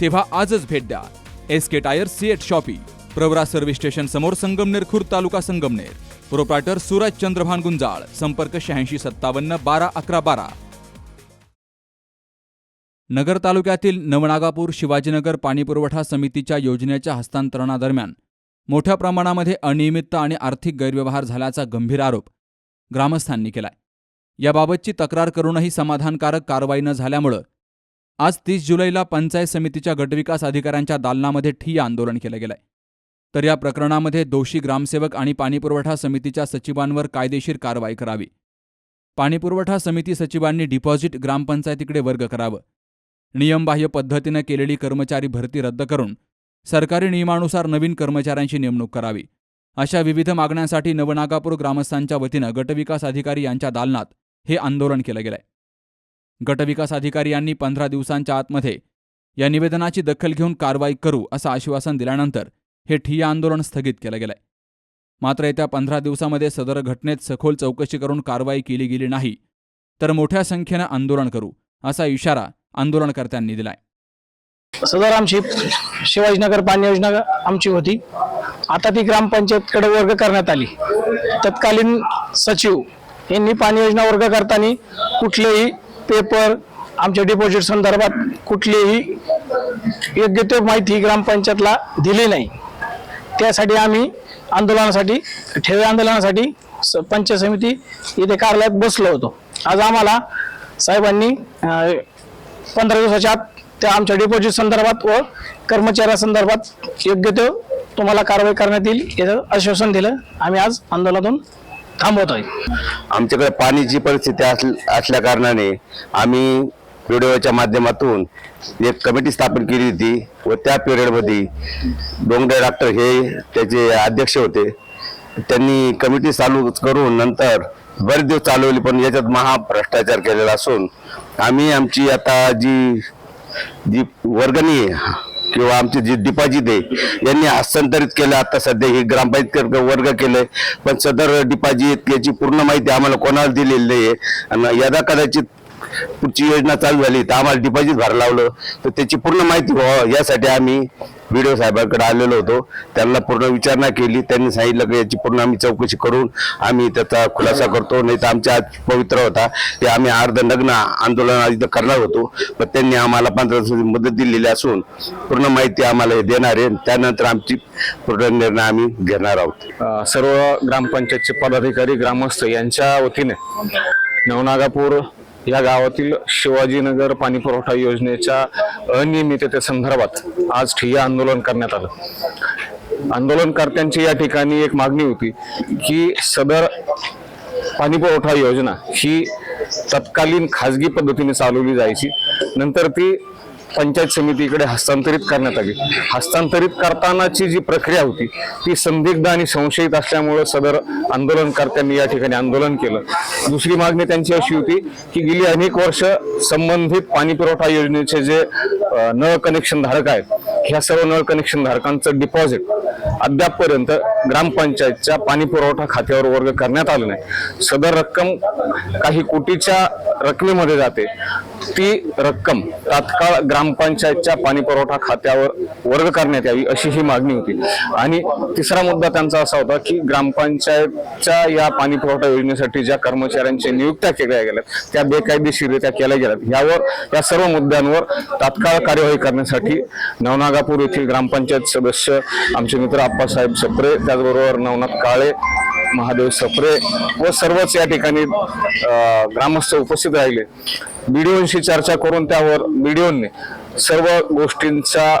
तेव्हा आजच भेट द्या. S K tyre CEAT shoppe Pravara service station समोर संगमनेर खुर्द तालुका संगमनेर. प्रोप्रायटर सूरज चंद्रभान गुंजाळ संपर्क शहाऐंशी सत्तावन्न बारा अकरा बारा. नगर तालुक्यातील नवनागापूर शिवाजीनगर पाणीपुरवठा समितीच्या योजनेच्या हस्तांतरणादरम्यान मोठ्या प्रमाणामध्ये अनियमितता आणि आर्थिक गैरव्यवहार झाल्याचा गंभीर आरोप ग्रामस्थांनी केलाय. याबाबतची तक्रार करूनही समाधानकारक कारवाई न झाल्यामुळं आज तीस जुलैला पंचायत समितीच्या गटविकास अधिकाऱ्यांच्या दालनामध्ये ठिय्या आंदोलन केलं गेलंय. तर या प्रकरणामध्ये दोषी ग्रामसेवक आणि पाणीपुरवठा समितीच्या सचिवांवर कायदेशीर कारवाई करावी. पाणीपुरवठा समिती सचिवांनी डिपॉझिट ग्रामपंचायतीकडे वर्ग करावं. नियमबाह्य पद्धतीनं केलेली कर्मचारी भरती रद्द करून सरकारी नियमानुसार नवीन कर्मचाऱ्यांची नेमणूक करावी. अशा विविध मागण्यांसाठी नवनागापूर ग्रामस्थांच्या वतीनं गटविकास अधिकारी यांच्या दालनात हे आंदोलन केलं गेलंय. गटविकास अधिकारी यांनी पंधरा दिवसांच्या आतमध्ये या निवेदनाची दखल घेऊन कारवाई करू असं आश्वासन दिल्यानंतर हे ठिय्या आंदोलन स्थगित केलं गेलंय. मात्र येत्या पंधरा दिवसामध्ये सदर घटनेत सखोल चौकशी करून कारवाई केली गेली नाही तर मोठ्या संख्येनं आंदोलन करू असा इशारा आंदोलनकर्त्यांनी दिलाय. सदर आमची शिवाजीनगर पाणी योजना आमची होती. आता ती ग्रामपंचायतकडे वर्ग करण्यात आली. तत्कालीन सचिव यांनी पाणी योजना वर्ग करताना कुठलेही पेपर आमच्या डिपॉझिट संदर्भात कुठलीही योग्य ते माहिती ग्रामपंचायतला दिली नाही. त्यासाठी आम्ही आंदोलनासाठी ठेवे आंदोलनासाठी स- पंचायत समिती इथे कार्यालयात बसलो होतो. आज आम्हाला साहेबांनी पंधरा दिवसाच्या आत त्या आमच्या डिपॉझिट संदर्भात व कर्मचाऱ्या संदर्भात योग्य तो तुम्हाला कारवाई करण्यात येईल याचं आश्वासन दिलं. आम्ही आज आंदोलनातून थांबवत आहे आमच्याकडे पाण्याची परिस्थिती असल- असल्या कारणाने आम्ही व्हिडिओच्या माध्यमातून एक कमिटी स्थापन केली होती व त्या पिरियडमध्ये डोंगरे डॉक्टर हे त्याचे अध्यक्ष होते. त्यांनी कमिटी चालू करून नंतर बरेच दिवस चालवली पण याच्यात महाभ्रष्टाचार केलेला असून आम्ही आमची आता जी जी वर्गणी आहे किंवा आमचे जे डिपॉझिट आहे यांनी हस्तांतरित केलं. आता सध्या हे ग्रामपंचायत वर्ग केलंय. पण सदर डिपॉझिट याची पूर्ण माहिती आम्हाला कोणाला दिलेली नाही आहे आणि यदा कदाचित पुढची योजना चालू झाली तर आम्हाला डिपॉझिट भरायला लावलं. तर त्याची पूर्ण माहिती व्हावं. यासाठी आम्ही व्हिडिओ साहेबांकडे आलेलो होतो. त्यांना पूर्ण विचारणा केली. त्यांनी सांगितलं की याची पूर्ण आम्ही चौकशी करून आम्ही त्याचा खुलासा करतो. नाही तर आमच्या आज पवित्र होता. ते आम्ही अर्ध नग्न आंदोलन इथं करणार होतो. पण त्यांनी आम्हाला पंधरा दिवसाची मदत दिलेली असून पूर्ण माहिती आम्हाला हे देणार आहे. त्यानंतर आमची पूर्ण निर्णय आम्ही घेणार आहोत. सर्व ग्रामपंचायतचे पदाधिकारी ग्रामस्थ यांच्या वतीने नवनागापूर या गावातील शिवाजीनगर पाणी पुरवठा योजनेच्या अनियमिततेसंदर्भात आज ठिय्या आंदोलन करण्यात आलं. आंदोलनकर्त्यांची या ठिकाणी एक मागणी होती की सदर पाणी पुरवठा योजना ही तत्कालीन खाजगी पद्धतीने चालवली जायची. नंतर ती पंचायत समितीकडे हस्तांतरित करण्यात आली. हस्तांतरित करतानाची जी प्रक्रिया होती ती संदिग्ध आणि संशयित असल्यामुळं सदर आंदोलनकर्त्यांनी या ठिकाणी आंदोलन केलं. दुसरी मागणी त्यांची अशी होती की गेली अनेक वर्ष संबंधित पाणी पुरवठा योजनेचे जे नळ कनेक्शन धारक आहेत ह्या सर्व नळ कनेक्शन धारकांचं डिपॉझिट अद्यापपर्यंत ग्रामपंचायतच्या पाणी पुरवठा खात्यावर वर्ग करण्यात आलं नाही. सदर रक्कम काही कोटीच्या रकमेमध्ये जाते. ती रक्कम तात्काळ ग्रामपंचायतच्या पाणी पुरवठा खात्यावर वर्ग करण्यात यावी अशी ही मागणी होती. आणि तिसरा मुद्दा त्यांचा असा होता की ग्रामपंचायतच्या या पाणी पुरवठा योजनेसाठी ज्या कर्मचाऱ्यांच्या नियुक्त्या केल्या गेल्या त्या बेकायदेशीररित्या केल्या गेल्यात. यावर या सर्व मुद्द्यांवर तात्काळ कार्यवाही करण्यासाठी नवनागापूर येथील ग्रामपंचायत सदस्य आमचे मित्र आप्पासाहेब सप्रे त्याचबरोबर नवनाथ काळे महादेव सप्रे व सर्वच या ठिकाणी ग्रामस्थ उपस्थित राहिले. बीडीओंशी चर्चा करून त्यावर बीडीओने सर्व गोष्टींचा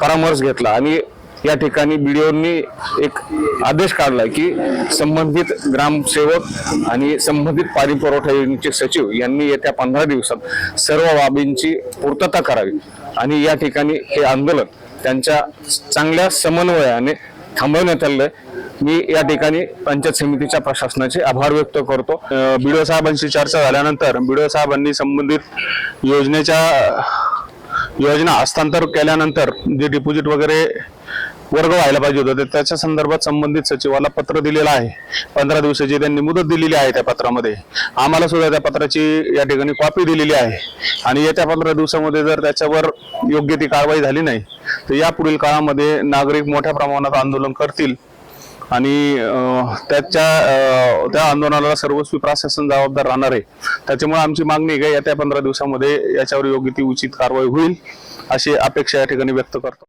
परामर्श घेतला आणि या ठिकाणी बीडीओनी एक आदेश काढला की संबंधित ग्रामसेवक आणि संबंधित पाणी पुरवठा योजनेचे सचिव यांनी येत्या पंधरा दिवसात सर्व बाबींची पूर्तता करावी आणि या ठिकाणी हे आंदोलन त्यांच्या चांगल्या समन्वयाने थांबवण्यात आलं मी या ठिकाणी पंचायत समितीच्या प्रशासनाचे आभार व्यक्त करतो. बीडीओ साहेबांशी चर्चा झाल्यानंतर बीडीओ साहेबांनी संबंधित योजनेच्या योजना हस्तांतर केल्यानंतर जे डिपॉझिट वगैरे वर्ग व्हायला पाहिजे होतं ते त्याच्या संदर्भात संबंधित सचिवाला पत्र दिलेलं आहे. पंधरा दिवसाची त्यांनी मुदत दिलेली आहे त्या पत्रामध्ये. आम्हाला सुद्धा त्या पत्राची या ठिकाणी कॉपी दिलेली आहे. आणि येत्या पंधरा दिवसामध्ये जर त्याच्यावर योग्य ती कारवाई झाली नाही तर यापुढील काळामध्ये नागरिक मोठ्या प्रमाणात आंदोलन करतील. आणि त्याच्या त्या आंदोलनाला सर्वस्वी प्रशासन जबाबदार राहणार आहे. त्याच्यामुळे आमची मागणी आहे येत्या पंधरा दिवसामध्ये याच्यावर योग्य ती उचित कारवाई होईल अशी अपेक्षा या ठिकाणी व्यक्त करतो.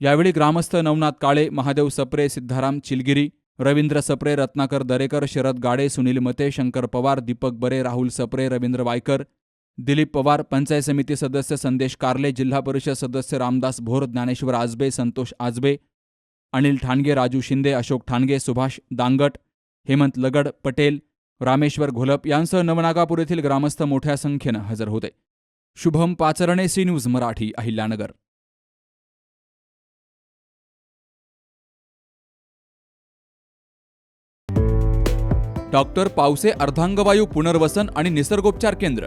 यावेळी ग्रामस्थ नवनाथ काळे महादेव सप्रे सिद्धाराम चिलगिरी रवींद्र सप्रे रत्नाकर दरेकर शरद गाडे सुनील मते शंकर पवार दीपक बरे राहुल सप्रे रवींद्र वायकर दिलीप पवार पंचायत समिती सदस्य संदेश कारले जिल्हा परिषद सदस्य रामदास भोर ज्ञानेश्वर आजबे संतोष आजबे अनिल ठाणगे राजू शिंदे अशोक ठाणगे सुभाष दांगट हेमंत लगड पटेल रामेश्वर घोलप यांसह नवनागापूर येथील ग्रामस्थ मोठ्या संख्येनं हजर होते. Shubham Pacharne C news Marathi Ahilyanagar. Doctor Pawase अर्धांगवायू पुनर्वसन आणि निसर्गोपचार केंद्र.